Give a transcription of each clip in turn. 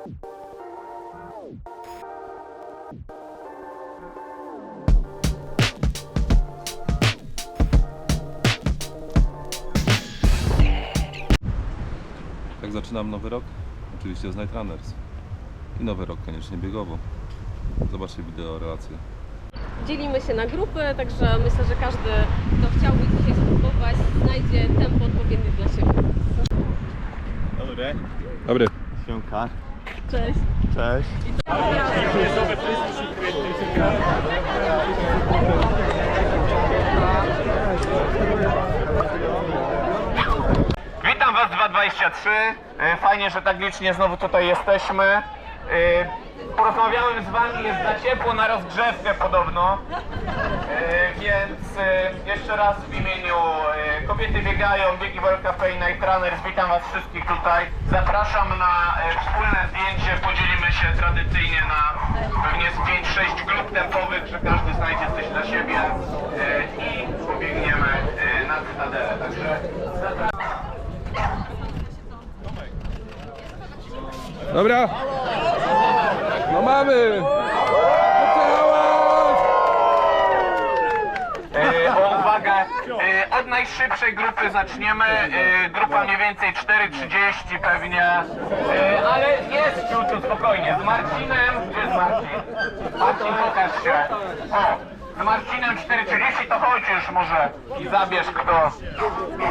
Tak zaczynam nowy rok? Oczywiście z Night Runners. I nowy rok koniecznie biegowo. Zobaczcie wideo relacje. Dzielimy się na grupy, także myślę, że każdy, kto chciałby dzisiaj spróbować, znajdzie tempo odpowiednie dla siebie. Dobry. Dobry. Siemka. Cześć! Cześć. Witam Was 223. E, Fajnie, że tak licznie znowu tutaj jesteśmy. Porozmawiałem z Wami, jest za ciepło na rozgrzewkę podobno. E, Więc e, jeszcze raz w imieniu e, Kobiety Biegają, Biegi World Cafe i Night Runners witam Was wszystkich tutaj. Zapraszam na e, wspólne zdjęcie. Podzielimy się tradycyjnie na pewnie z 5-6 grup tempowych, że każdy znajdzie coś dla siebie e, i pobiegniemy e, na Cytadelę. Także zapraszam. Dobra! No mamy! E, o uwagę, e, od najszybszej grupy zaczniemy. E, grupa mniej więcej 4.30 pewnie. E, ale jest wśród spokojnie. Z Marcinem. Gdzie jest Marcin? Marcin, pokaż się. O, z Marcinem 4.30 to chodź już może i zabierz kto. kto.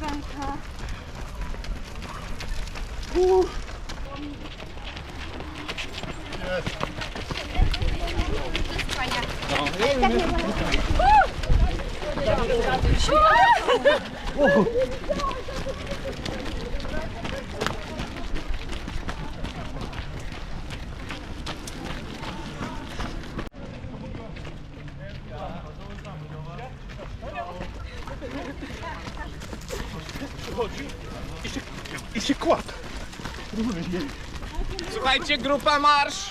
banka. Uuu. No. Śniadanka. I się kładł. Słuchajcie, grupa marsz.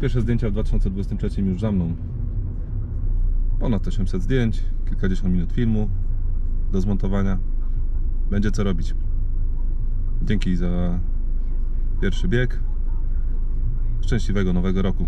Pierwsze zdjęcia w 2023 już za mną. Ponad 800 zdjęć, kilkadziesiąt minut filmu do zmontowania. Będzie co robić. Dzięki za pierwszy bieg. Szczęśliwego nowego roku.